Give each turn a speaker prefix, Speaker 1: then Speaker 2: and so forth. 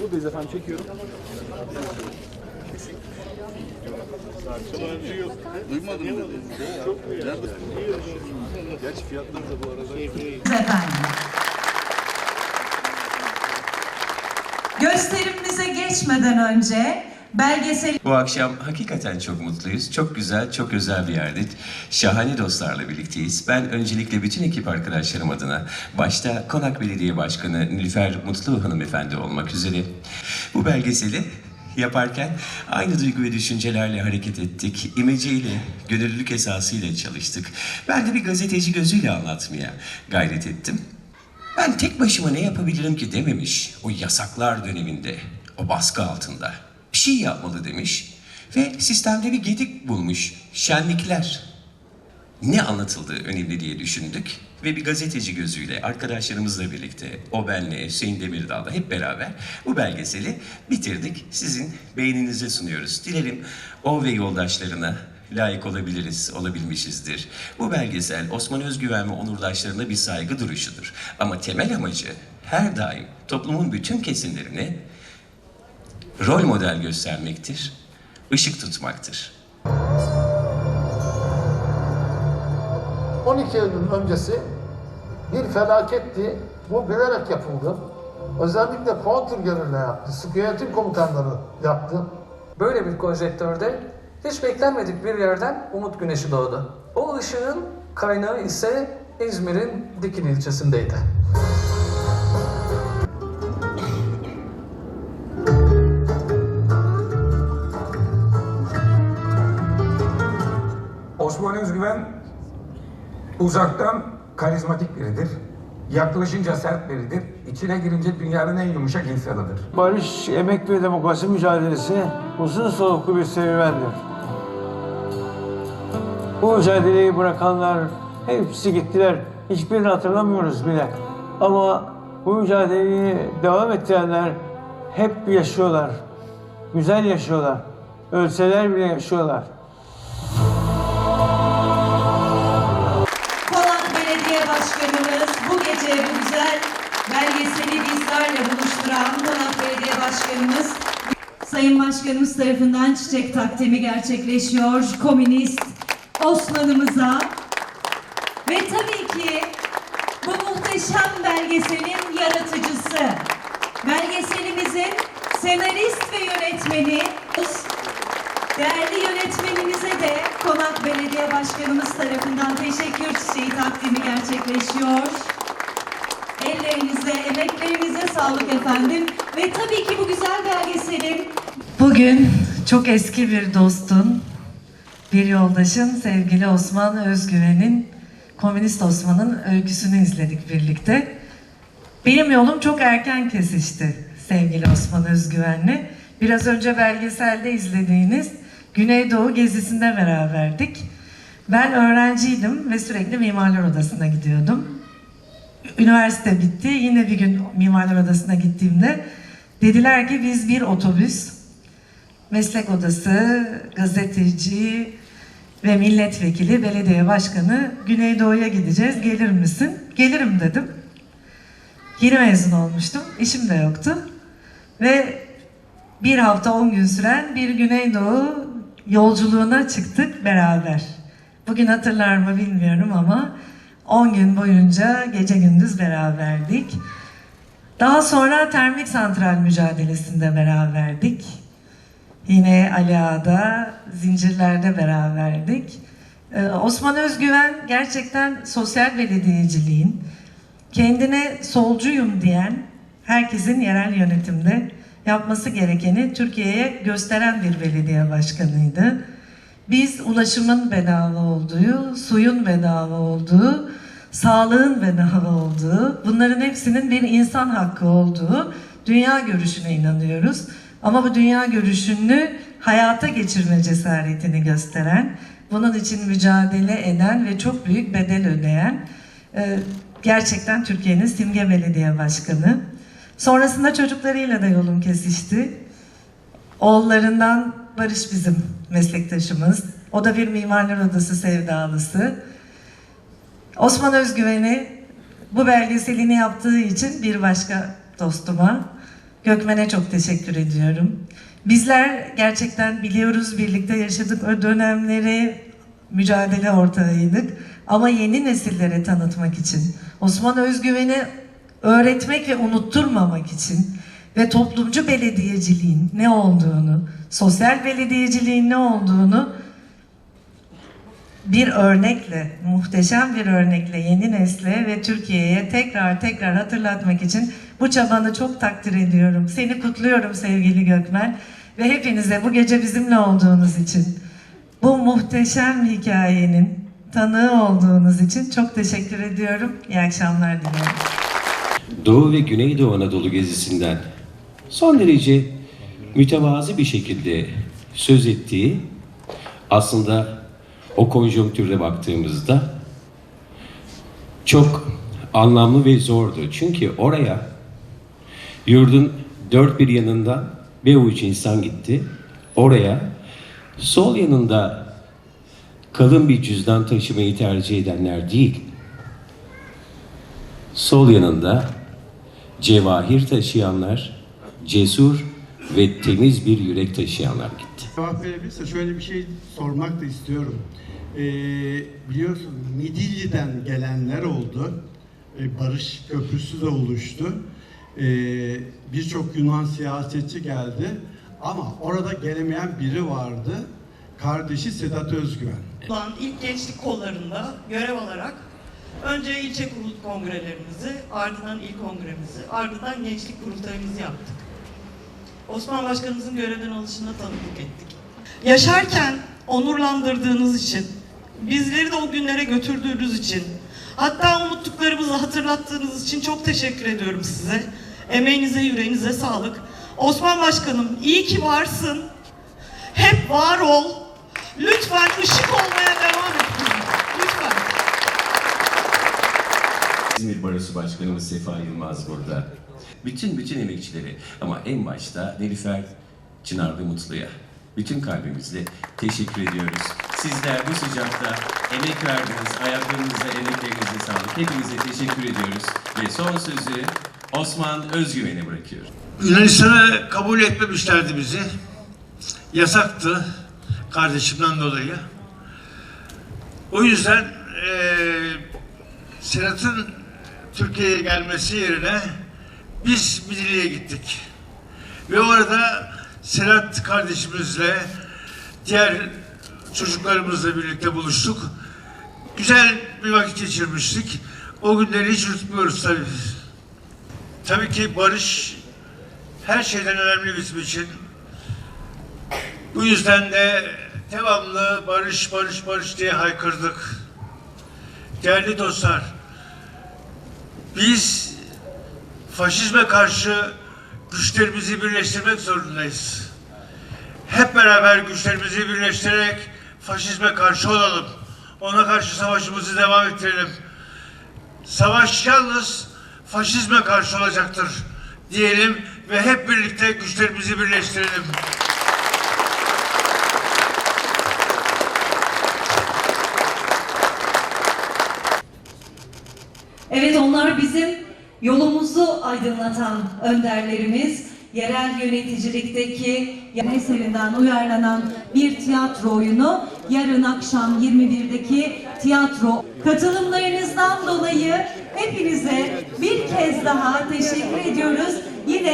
Speaker 1: Buradayız efendim çekiyorum.
Speaker 2: Duymadın mı? Çok? Gerçi fiyatlar da bu arada.
Speaker 3: Gösterimimize geçmeden önce belgesel
Speaker 4: Bu akşam hakikaten çok mutluyuz. Çok güzel, çok özel bir yerdeyiz. Şahane dostlarla birlikteyiz. Ben öncelikle bütün ekip arkadaşlarım adına, başta Konak Belediye Başkanı Nilüfer Mutlu hanımefendi olmak üzere bu belgeseli yaparken aynı duygu ve düşüncelerle hareket ettik. İmeceyle, gönüllülük esasıyla çalıştık. Ben de bir gazeteci gözüyle anlatmaya gayret ettim. Ben tek başıma ne yapabilirim ki dememiş o yasaklar döneminde, o baskı altında. Şey yapmalı demiş ve sistemde bir gedik bulmuş. Şenlikler. Ne anlatıldığı önemli diye düşündük ve bir gazeteci gözüyle arkadaşlarımızla birlikte o benle Hüseyin Demirdağ'la hep beraber bu belgeseli bitirdik. Sizin beğeninize sunuyoruz. Dilerim o ve yoldaşlarına layık olabiliriz, olabilmişizdir. Bu belgesel Osman Özgüven ve onurdaşlarına bir saygı duruşudur. Ama temel amacı her daim toplumun bütün kesimlerine rol model göstermektir, ışık tutmaktır.
Speaker 5: 12 Eylül öncesi bir felaketti. Bu bilerek yapıldı. Özellikle kontrgörüyle yaptı. Sıkı yönetim komutanları yaptı.
Speaker 6: Böyle bir konjektörde hiç beklenmedik bir yerden umut güneşi doğdu. O ışığın kaynağı ise İzmir'in Dikili ilçesindeydi.
Speaker 7: Osman Özgüven uzaktan karizmatik biridir. Yaklaşınca sert biridir. İçine girince dünyanın en yumuşak insanıdır.
Speaker 8: Barış, emek ve demokrasi mücadelesi uzun soluklu bir serüvendir. Bu mücadeleyi bırakanlar hepsi gittiler. Hiçbirini hatırlamıyoruz bile. Ama bu mücadeleyi devam ettirenler hep yaşıyorlar. Güzel yaşıyorlar. Ölseler bile yaşıyorlar.
Speaker 3: Bizlerle buluşturan Konak Belediye Başkanımız Sayın Başkanımız tarafından çiçek takdimi gerçekleşiyor. Komünist Osman'ımıza ve tabii ki bu muhteşem belgeselin yaratıcısı, belgeselimizin senarist ve yönetmeni Değerli yönetmenimize de Konak Belediye Başkanımız tarafından teşekkür çiçeği takdimi gerçekleşiyor. Emeklerinize sağlık efendim. Ve tabii ki bu güzel belgeselin
Speaker 9: Bugün çok eski bir dostun, bir yoldaşın sevgili Osman Özgüven'in, Komünist Osman'ın öyküsünü izledik birlikte. Benim yolum çok erken kesişti sevgili Osman Özgüven'le. Biraz önce belgeselde izlediğiniz Güneydoğu gezisinde beraberdik. Ben öğrenciydim ve sürekli Mimarlar Odası'na gidiyordum. Üniversite bitti. Yine bir gün Mimarlar Odası'na gittiğimde dediler ki biz bir otobüs, meslek odası, gazeteci ve milletvekili, belediye başkanı Güneydoğu'ya gideceğiz. Gelir misin? Gelirim dedim. Yeni mezun olmuştum. işim de yoktu. Ve bir hafta on gün süren bir Güneydoğu yolculuğuna çıktık beraber. Bugün hatırlar mı bilmiyorum ama 10 gün boyunca gece gündüz beraberdik. Daha sonra termik santral mücadelesinde beraberdik. Yine Ali Ağa'da, zincirlerde beraberdik. Ee, Osman Özgüven gerçekten sosyal belediyeciliğin, kendine solcuyum diyen herkesin yerel yönetimde yapması gerekeni Türkiye'ye gösteren bir belediye başkanıydı. Biz ulaşımın bedava olduğu, suyun bedava olduğu, sağlığın bedava olduğu, bunların hepsinin bir insan hakkı olduğu dünya görüşüne inanıyoruz. Ama bu dünya görüşünü hayata geçirme cesaretini gösteren, bunun için mücadele eden ve çok büyük bedel ödeyen e, gerçekten Türkiye'nin simge belediye başkanı. Sonrasında çocuklarıyla da yolum kesişti. Oğullarından Barış bizim meslektaşımız. O da bir mimarlar odası sevdalısı. Osman Özgüven'i bu belgeselini yaptığı için bir başka dostuma Gökmen'e çok teşekkür ediyorum. Bizler gerçekten biliyoruz birlikte yaşadık o dönemleri, mücadele ortağıydık. Ama yeni nesillere tanıtmak için, Osman Özgüven'i öğretmek ve unutturmamak için ve toplumcu belediyeciliğin ne olduğunu, sosyal belediyeciliğin ne olduğunu bir örnekle, muhteşem bir örnekle yeni nesle ve Türkiye'ye tekrar tekrar hatırlatmak için bu çabanı çok takdir ediyorum. Seni kutluyorum sevgili Gökmen ve hepinize bu gece bizimle olduğunuz için, bu muhteşem hikayenin tanığı olduğunuz için çok teşekkür ediyorum. İyi akşamlar diliyorum.
Speaker 4: Doğu ve Güneydoğu Anadolu gezisinden son derece mütevazı bir şekilde söz ettiği aslında o konjonktürde baktığımızda çok anlamlı ve zordu. Çünkü oraya yurdun dört bir yanından bir avuç insan gitti. Oraya sol yanında kalın bir cüzdan taşımayı tercih edenler değil, sol yanında cevahir taşıyanlar, cesur ve temiz bir yürek taşıyanlar gitti.
Speaker 1: Cevap verebilirse şöyle bir şey sormak da istiyorum. Ee, biliyorsun Midilli'den gelenler oldu. Ee, Barış Köprüsü de oluştu. Ee, Birçok Yunan siyasetçi geldi. Ama orada gelemeyen biri vardı. Kardeşi Sedat Özgüven.
Speaker 10: Ulan ilk gençlik kollarında görev alarak önce ilçe kurul kongrelerimizi, ardından il kongremizi, ardından gençlik kurultayımızı yaptık. Osman Başkanımızın görevden alışına tanıklık ettik. Yaşarken onurlandırdığınız için, bizleri de o günlere götürdüğünüz için, hatta unuttuklarımızı hatırlattığınız için çok teşekkür ediyorum size. Emeğinize, yüreğinize sağlık. Osman Başkanım iyi ki varsın. Hep var ol. Lütfen ışık olmaya devam et. Lütfen.
Speaker 4: İzmir Barosu Başkanımız Sefa Yılmaz burada. Bütün bütün emekçileri ama en başta Nilüfer Çınarlı Mutlu'ya bütün kalbimizle teşekkür ediyoruz. Sizler bu sıcakta emek verdiniz, ayaklarınıza, emeklerinize sağlık. Hepinize teşekkür ediyoruz. Ve son sözü Osman Özgüven'e bırakıyorum.
Speaker 8: Yunanistan'a kabul etmemişlerdi bizi. Yasaktı kardeşimden dolayı. O yüzden eee Senat'ın Türkiye'ye gelmesi yerine biz Midilli'ye gittik. Ve orada Senat kardeşimizle diğer çocuklarımızla birlikte buluştuk. Güzel bir vakit geçirmiştik. O günleri hiç unutmuyoruz tabii. Tabii ki barış her şeyden önemli bizim için. Bu yüzden de devamlı barış, barış, barış diye haykırdık. Değerli dostlar, biz faşizme karşı güçlerimizi birleştirmek zorundayız. Hep beraber güçlerimizi birleştirerek faşizme karşı olalım. Ona karşı savaşımızı devam ettirelim. Savaş yalnız faşizme karşı olacaktır diyelim ve hep birlikte güçlerimizi birleştirelim.
Speaker 3: Evet onlar bizim yolumuzu aydınlatan önderlerimiz. Yerel yöneticilikteki eserinden uyarlanan bir tiyatro oyunu yarın akşam 21'deki tiyatro katılımlarınızdan dolayı hepinize bir kez daha teşekkür ediyoruz. Yine